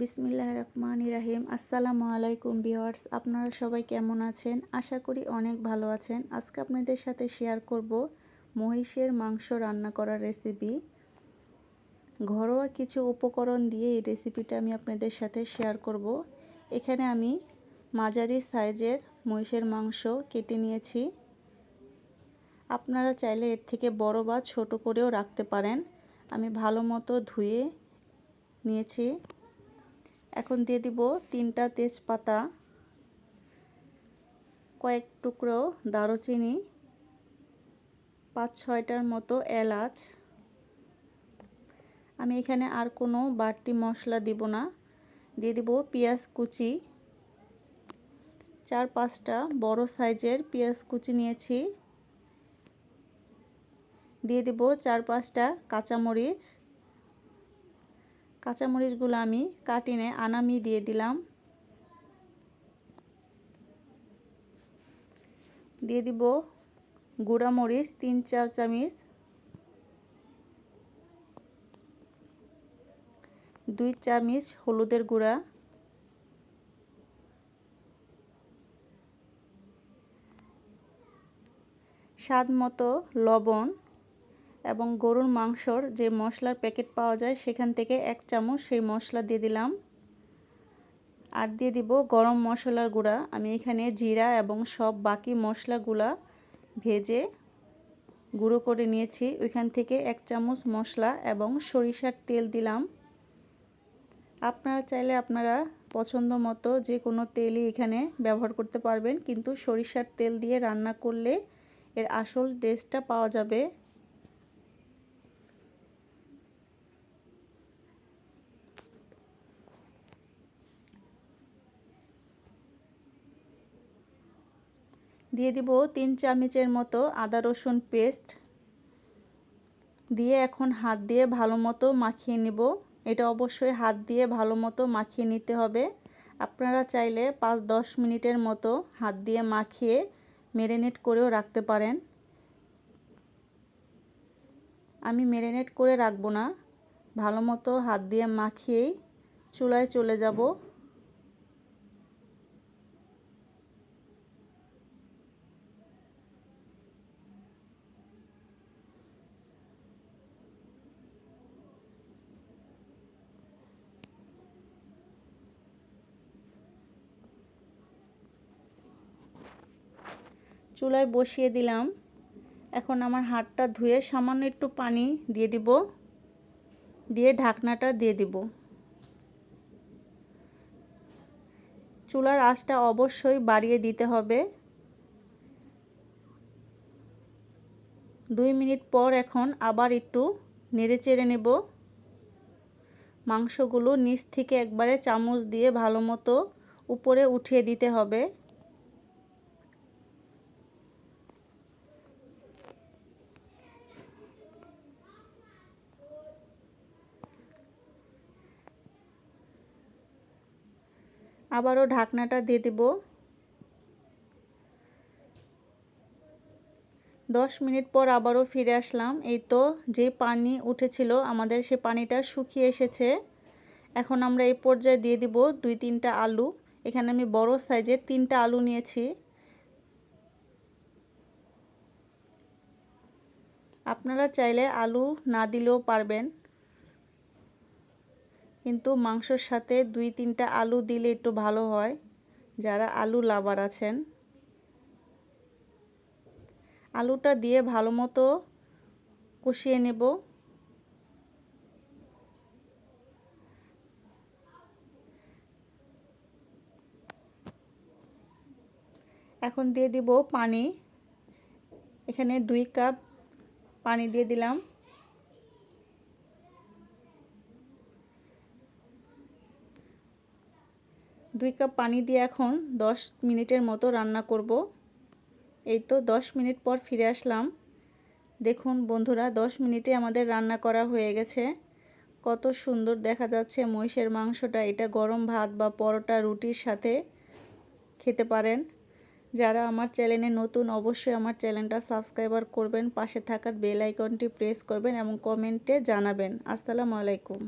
বিসমিল্লাহ রহমান রাহিম। আসসালামু আলাইকুম ভিওয়ার্স আপনারা সবাই কেমন আছেন? আশা করি অনেক ভালো আছেন। আজকে আপনাদের সাথে শেয়ার করব মহিষের মাংস রান্না করার রেসিপি ঘরোয়া কিছু উপকরণ দিয়ে এই রেসিপিটা আমি আপনাদের সাথে শেয়ার করব। এখানে আমি মাঝারি সাইজের মহিষের মাংস কেটে নিয়েছি। আপনারা চাইলে এর থেকে বড় বা ছোট করেও রাখতে পারেন। আমি ভালো মতো ধুয়ে নিয়েছি। এখন দিয়ে দিব তিনটা তেজপাতা, কয়েক টুকরো দারুচিনি, পাঁচ ছয়টার মতো এলাচ। আমি এখানে আর কোনো বাড়তি মশলা দিব না। দিয়ে দিব পেঁয়াজ কুচি। চার পাঁচটা বড় সাইজের পেঁয়াজ কুচি নিয়েছি। দিয়ে দিব চার পাঁচটা কাঁচামরিচ। কাঁচামরিচগুলো আমি কাটিনে আনামি দিয়ে দিলাম। দিয়ে দিব গুঁড়া মরিচ তিন চার চামচ, দুই চামচ হলুদের গুঁড়া, স্বাদ মতো লবণ এবং গরুর মাংসর যে মশলার প্যাকেট পাওয়া যায়, সেখান থেকে এক চামচ সেই মশলা দিয়ে দিলাম। আর দিয়ে দিব গরম মশলার গুঁড়া। আমি এখানে জিরা এবং সব বাকি মশলাগুলা ভেজে গুঁড়ো করে নিয়েছি। ওইখান থেকে এক চামচ মশলা এবং সরিষার তেল দিলাম। আপনারা চাইলে আপনারা পছন্দ মতো যে কোনো তেলই এখানে ব্যবহার করতে পারবেন, কিন্তু সরিষার তেল দিয়ে রান্না করলে এর আসল টেস্টটা পাওয়া যাবে দিয়ে দিব তিন চামচের মতো আদা রসুন পেস্ট। দিয়ে এখন হাত দিয়ে ভালো মতো মাখিয়ে নিব। এটা অবশ্যই হাত দিয়ে ভালো মতো মাখিয়ে নিতে হবে। আপনারা চাইলে পাঁচ দশ মিনিটের মতো হাত দিয়ে মাখিয়ে মেরিনেট করেও রাখতে পারেন। আমি মেরিনেট করে রাখব না। ভালো মতো হাত দিয়ে মাখিয়েই চুলায় চলে যাব। চুলায় বসিয়ে দিলাম। এখন আমার হাতটা ধুয়ে সামান্য একটু পানি দিয়ে দিব। দিয়ে ঢাকনাটা দিয়ে দিব। চুলার আঁচটা অবশ্যই বাড়িয়ে দিতে হবে। দুই মিনিট পর এখন আবার একটু নেড়ে চেড়ে নেব। মাংসগুলো নিচ থেকে একবারে চামচ দিয়ে ভালো মতো উপরে উঠিয়ে দিতে হবে। আবারও ঢাকনাটা দিয়ে দেব। দশ মিনিট পর আবারও ফিরে আসলাম। এই তো যে পানি উঠেছিল, আমাদের সে পানিটা শুকিয়ে এসেছে। এখন আমরা এই পর্যায়ে দিয়ে দিব দুই তিনটা আলু। এখানে আমি বড় সাইজের তিনটা আলু নিয়েছি। আপনারা চাইলে আলু না দিলেও পারবেন। কিন্তু মাংসর সাথে দুই তিনটা আলু দিলে একটু ভালো হয়। যারা আলু লাভার আছেন। আলুটা দিয়ে ভালো মতো কষিয়ে নেব। এখন দিয়ে দিব পানি। এখানে দুই কাপ পানি দিয়ে দিলাম। দুই কাপ পানি দিয়ে এখন 10 মিনিটের মতো রান্না করব। এই তো 10 মিনিট পর ফিরে আসলাম। দেখুন বন্ধুরা 10 মিনিটে আমাদের রান্না করা হয়ে গেছে। কত সুন্দর দেখা যাচ্ছে মহিষের মাংসটা। এটা গরম ভাত বা পরোটা, রুটির সাথে খেতে পারেন। যারা আমার চ্যানেলে নতুন, অবশ্যই আমার চ্যানেলটা সাবস্ক্রাইবার করবেন। পাশে থাকার বেল আইকনটি প্রেস করবেন এবং কমেন্টে জানাবেন। আসসালামু আলাইকুম।